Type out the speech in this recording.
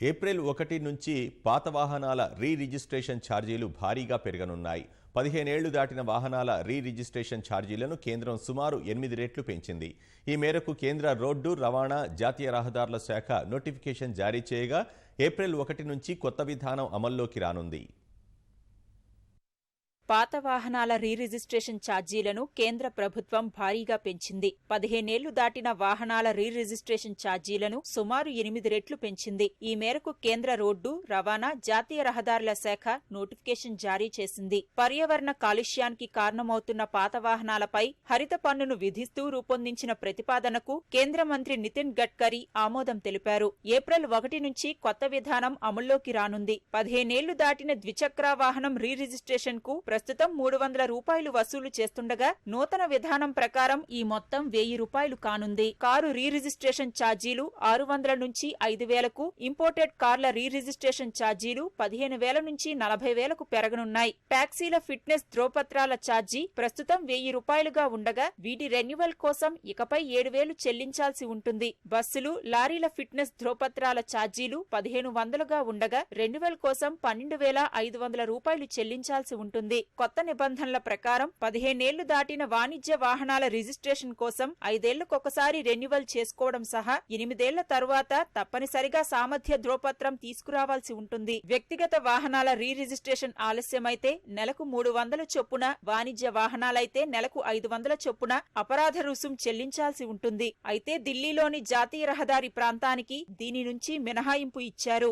April ఒకటి నుంచి పాత వాహనాల రీ రిజిస్ట్రేషన్ ఛార్జీలు భారీగా పెరగనున్నాయి. పదిహేనేళ్ళు దాటిన వాహనాల రీ రిజిస్ట్రేషన్ ఛార్జీలను కేంద్రం సుమారు ఎనిమిది రెట్లు పెంచింది. ఈ మేరకు కేంద్ర రోడ్డు రవాణా జాతీయ రహదారుల శాఖ నోటిఫికేషన్ జారీ చేయగా ఏప్రిల్ ఒకటి నుంచి కొత్త విధానం అమల్లోకి రానుంది. పాత వాహనాల రీ రిజిస్ట్రేషన్ ఛార్జీలను కేంద్ర ప్రభుత్వం భారీగా పెంచింది. పదిహేనేళ్ళు దాటిన వాహనాల రీ రిజిస్ట్రేషన్ ఛార్జీలను సుమారు ఎనిమిది రెట్లు పెంచింది. ఈ మేరకు కేంద్ర రోడ్డు రవాణా జాతీయ రహదారుల శాఖ నోటిఫికేషన్ జారీ చేసింది. పర్యావరణ కాలుష్యానికి కారణమవుతున్న పాత వాహనాలపై హరిత పన్నును విధిస్తూ రూపొందించిన ప్రతిపాదనకు కేంద్ర మంత్రి నితిన్ గడ్కరీ ఆమోదం తెలిపారు. ఏప్రిల్ ఒకటి నుంచి కొత్త విధానం అమల్లోకి రానుంది. పదిహేనేళ్ళు దాటిన ద్విచక్ర వాహనం రీ రిజిస్ట్రేషన్కు ప్రస్తుతం మూడు వందల రూపాయలు వసూలు చేస్తుండగా నూతన విధానం ప్రకారం ఈ మొత్తం వెయ్యి రూపాయలు కానుంది. కారు రీరిజిస్ట్రేషన్ ఛార్జీలు ఆరు వందల నుంచి ఐదు వేలకు ఇంపోర్టెడ్ కార్ల రీరిజిస్ట్రేషన్ ఛార్జీలు పదిహేను వేల నుంచి నలభై వేలకు పెరగనున్నాయి. టాక్సీల ఫిట్నెస్ ధ్రువపత్రాల ఛార్జీ ప్రస్తుతం వెయ్యి రూపాయలుగా ఉండగా వీటి రెన్యువల్ కోసం ఇకపై ఏడు వేలు చెల్లించాల్సి ఉంటుంది. బస్సులు లారీల ఫిట్నెస్ ధ్రువపత్రాల ఛార్జీలు పదిహేను వందలుగా ఉండగా రెన్యువల్ కోసం పన్నెండు వేల ఐదు వందల రూపాయలు చెల్లించాల్సి ఉంటుంది. కొత్త నిబంధనల ప్రకారం పదిహేనేళ్ళు దాటిన వాణిజ్య వాహనాల రిజిస్ట్రేషన్ కోసం ఐదేళ్ళకొకసారి రెన్యువల్ చేసుకోవడం సహా ఎనిమిదేళ్ళ తరువాత తప్పనిసరిగా సామర్థ్య ధ్రువపత్రం తీసుకురావాల్సి ఉంటుంది. వ్యక్తిగత వాహనాల రీ రిజిస్ట్రేషన్ ఆలస్యమైతే నెలకు మూడు వందల చొప్పున వాణిజ్య వాహనాలైతే నెలకు ఐదు వందల చొప్పున అపరాధ రుసుం చెల్లించాల్సి ఉంటుంది. అయితే ఢిల్లీలోని జాతీయ రహదారి ప్రాంతానికి దీని నుంచి మినహాయింపు ఇచ్చారు.